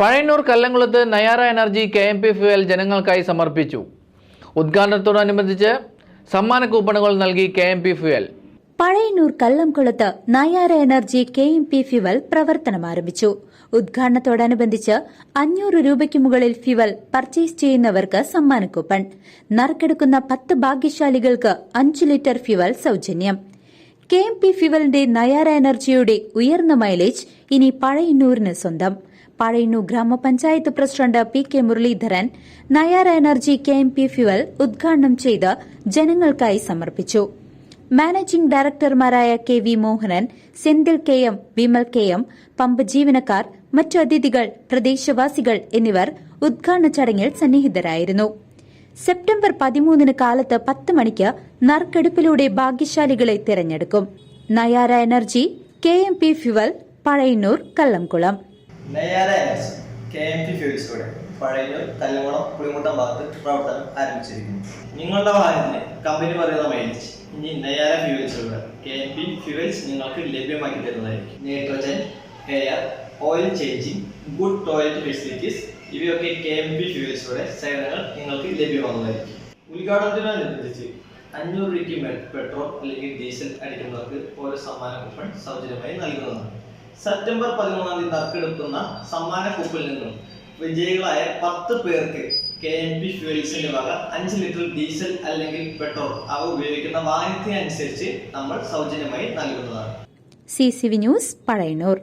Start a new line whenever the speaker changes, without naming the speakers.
Pazhayannur കല്ലംകുളത്ത് Nayara energy K M P fuel ജനങ്ങൾക്കായി സമർപ്പിച്ചു. ഉദ്ഘാടനത്തോടനുബന്ധിച്ച് സമ്മാന കൂപ്പണുകൾ നൽകി K M P fuel
Pazhayannur കല്ലംകുളത്ത് Nayara energy K M P fuel പ്രവർത്തനം ആരംഭിച്ചു. ഉദ്ഘാടനത്തോടനുബന്ധിച്ച് അഞ്ഞൂറ് രൂപയ്ക്ക് മുകളിൽ ഫ്യുവൽ പർച്ചേസ് ചെയ്യുന്നവർക്ക് സമ്മാന കൂപ്പൺ. നറുക്കെടുക്കുന്ന പത്ത് ഭാഗ്യശാലികൾക്ക് അഞ്ച് ലിറ്റർ ഫ്യുവൽ സൌജന്യം. കെ എം പി ഫ്യുവലിന്റെ നയാര എനർജിയുടെ ഉയർന്ന മൈലേജ് ഇനി പഴയന്നൂരിന് സ്വന്തം. പഴയന്നൂർ ഗ്രാമപഞ്ചായത്ത് president P K Muraleedharan Nayara energy K M P fuel ഉദ്ഘാടനം ചെയ്ത് ജനങ്ങൾക്കായി സമർപ്പിച്ചു. Managing ഡയറക്ടർമാരായ K V Mohanan Senthil K M Vimal K M pump ജീവനക്കാർ മറ്റു അതിഥികൾ പ്രദേശവാസികൾ എന്നിവർ ഉദ്ഘാടന ചടങ്ങിൽ സന്നിഹിതരായിരുന്നു. സെപ്റ്റംബർ പതിമൂന്നിന് കാലത്ത് പത്ത് മണിക്ക് നറുക്കെടുപ്പിലൂടെ ഭാഗ്യശാലികളെ തിരഞ്ഞെടുക്കും. Nayara energy K M P fuel Pazhayannur Kallamkulam.
Nayara energy K M P ഫ്യൂൽസിലൂടെ Pazhayannur Kallamkulam Pulimuttam ഭാഗത്ത് പ്രവർത്തനം ആരംഭിച്ചിരിക്കുന്നു. നിങ്ങളുടെ വാഹനത്തിന് കമ്പനി പറയുന്ന മൈലേജ് ഇനി നെയ്യാര ഫ്യൂവൽസിലൂടെ കെ എം പി ഫ്യൂവൽസ് നിങ്ങൾക്ക് ലഭ്യമാക്കി തരുന്നതായിരിക്കും. Nitrogen air oil changing good toilet facilities ഇവയൊക്കെ കെ എം പി ഫ്യൂവൽസിലൂടെ സേവനങ്ങൾ നിങ്ങൾക്ക് ലഭ്യമാകുന്നതായിരിക്കും. ഉദ്ഘാടനത്തിനനുസരിച്ച് അഞ്ഞൂറ് രൂപയ്ക്ക് മേൽ പെട്രോൾ അല്ലെങ്കിൽ ഡീസൽ അടിക്കുന്നവർക്ക് ഓരോ സമ്മാന കൂപ്പൺ സൗജന്യമായി നൽകുന്നതാണ്. സെപ്റ്റംബർ പതിമൂന്നാം തീയതി നറുക്കെടുക്കുന്ന സമ്മാന കൂപ്പിൽ നിന്നും വിജയികളായ പത്ത് പേർക്ക് കെ എം പി ഫ്യൂൽസിന്റെ വക അഞ്ച് ലിറ്റർ ഡീസൽ അല്ലെങ്കിൽ പെട്രോൾ അവ ഉപയോഗിക്കുന്ന വാഹനത്തിനനുസരിച്ച് നമ്മൾ സൗജന്യമായി നൽകുന്നതാണ്.
C C V news Pazhayannur.